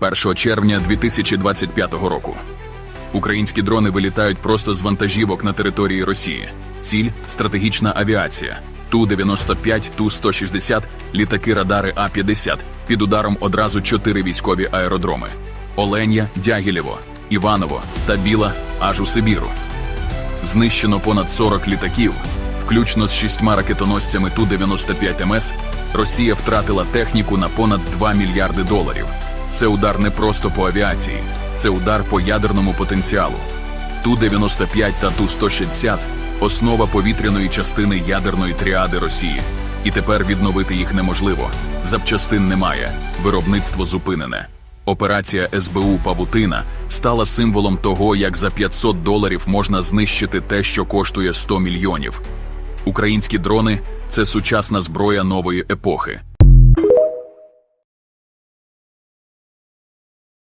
1 червня 2025 року. Українські дрони вилітають просто з вантажівок на території Росії. Ціль стратегічна авіація. Ту-95, Ту-160, літаки радари А-50. Під ударом одразу чотири військові аеродроми: Оленя, Дягілєво, Іваново та Біла аж у Сибіру. Знищено понад 40 літаків, включно з шістьма ракетоносцями Ту-95 МС. Росія втратила техніку на понад 2 мільярди доларів. Це удар не просто по авіації, це удар по ядерному потенціалу. Ту-95 та Ту-160 – основа повітряної частини ядерної тріади Росії. І тепер відновити їх неможливо. Запчастин немає, виробництво зупинене. Операція СБУ Павутина стала символом того, як за 500 доларів можна знищити те, що коштує 100 мільйонів. Українські дрони це сучасна зброя нової епохи.